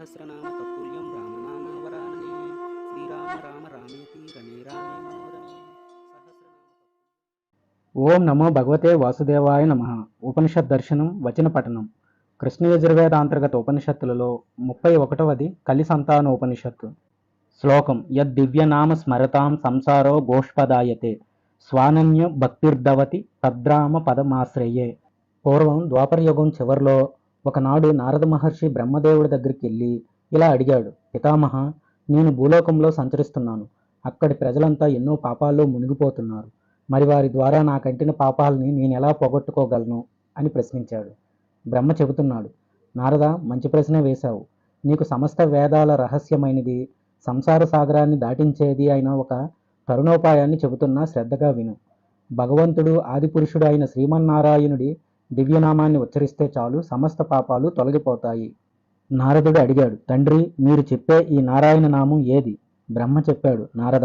సహస్రనామ తత్తుల్యం రామనామావరాననే శ్రీరామ రామ రామేతి రమే రామే మనోరమే ఓం నమో భగవతే వాసుదేవాయ నమ. ఉపనిషత్ దర్శనం వచన పఠనం. కృష్ణయజుర్వేద అంతర్గత ఉపనిషత్తులలో ముప్పై ఒకటవది కలి సంతాన ఉపనిషత్తు శ్లోకం యద్దివ్యనామ స్మరతాం సంసారో గోష్పదాయతే. స్వానన్య భక్తిర్ధవతి తద్రామ పదమాశ్రయే. పూర్వం ద్వాపరయుగం చివరిలో ఒకనాడు నారద మహర్షి బ్రహ్మదేవుడి దగ్గరికి వెళ్ళి ఇలా అడిగాడు పితామహ నేను భూలోకంలో సంచరిస్తున్నాను. అక్కడి ప్రజలంతా ఎన్నో పాపాల్లో మునిగిపోతున్నారు. మరి వారి ద్వారా నాకంటిన పాపాలని నేను ఎలా పోగొట్టుకోగలను? అని ప్రశ్నించాడు. బ్రహ్మ చెబుతున్నాడు నారద మంచి ప్రశ్న వేశావు. నీకు సమస్త వేదాల రహస్యమైనది సంసార సాగరాన్ని దాటించేది అయిన ఒక తరుణోపాయాన్ని చెబుతున్నా శ్రద్ధగా విను. భగవంతుడు ఆదిపురుషుడు అయిన శ్రీమన్నారాయణుడి దివ్యనామాన్ని ఉచ్చరిస్తే చాలు సమస్త పాపాలు తొలగిపోతాయి. నారదుడు అడిగాడు తండ్రి మీరు చెప్పే ఈ నారాయణ నామం ఏది? బ్రహ్మ చెప్పాడు నారద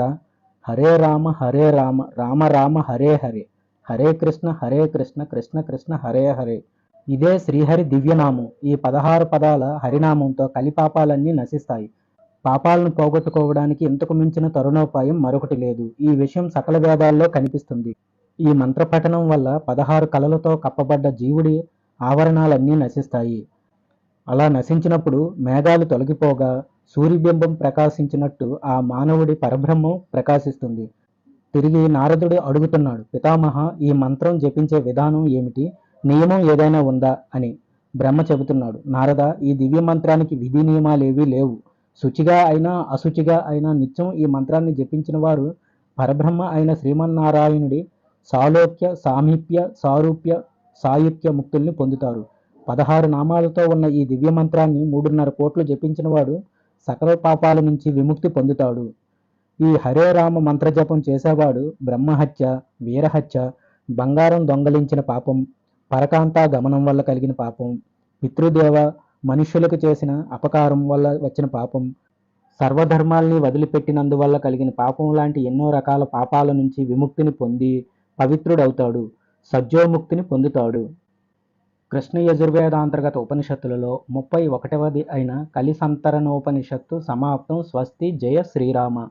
హరే రామ హరే రామ రామ రామ హరే హరే హరే కృష్ణ హరే కృష్ణ కృష్ణ కృష్ణ హరే హరే. ఇదే శ్రీహరి దివ్యనామం. ఈ పదహారు పదాల హరినామంతో కలిపాపాలన్నీ నశిస్తాయి. పాపాలను పోగొట్టుకోవడానికి ఇంతకు మించిన తరుణోపాయం మరొకటి లేదు. ఈ విషయం సకల వేదాల్లో కనిపిస్తుంది. ఈ మంత్రపఠనం వల్ల పదహారు కళలతో కప్పబడ్డ జీవుడి ఆవరణాలన్నీ నశిస్తాయి. అలా నశించినప్పుడు మేఘాలు తొలగిపోగా సూర్యబింబం ప్రకాశించినట్టు ఆ మానవుడి పరబ్రహ్మం ప్రకాశిస్తుంది. తిరిగి నారదుడు అడుగుతున్నాడు పితామహ ఈ మంత్రం జపించే విధానం ఏమిటి? నియమం ఏదైనా ఉందా? అని. బ్రహ్మ చెబుతున్నాడు నారద ఈ దివ్య మంత్రానికి విధి నియమాలేవీ లేవు. శుచిగా అయినా అశుచిగా అయినా నిత్యం ఈ మంత్రాన్ని జపించిన వారు పరబ్రహ్మ అయిన శ్రీమన్నారాయణుడి సాలోక్య సామీప్య సారూప్య సాయుక్య ముక్తుల్ని పొందుతారు. పదహారు నామాలతో ఉన్న ఈ దివ్య మంత్రాన్ని మూడున్నర కోట్లు జపించినవాడు సకల పాపాల నుంచి విముక్తి పొందుతాడు. ఈ హరే రామ మంత్రజపం చేసేవాడు బ్రహ్మహత్య వీరహత్య బంగారం దొంగలించిన పాపం పరకాంతా గమనం వల్ల కలిగిన పాపం పితృదేవ మనుష్యులకు చేసిన అపకారం వల్ల వచ్చిన పాపం సర్వధర్మాల్ని వదిలిపెట్టినందువల్ల కలిగిన పాపం లాంటి ఎన్నో రకాల పాపాల నుంచి విముక్తిని పొంది పవిత్రుడవుతాడు. సజ్జోముక్తిని పొందుతాడు. కృష్ణ యజుర్వేదాంతర్గత ఉపనిషత్తులలో ముప్పై ఒకటవది అయిన కలిసంతరణోపనిషత్తు సమాప్తం. స్వస్తి. జయ శ్రీరామ.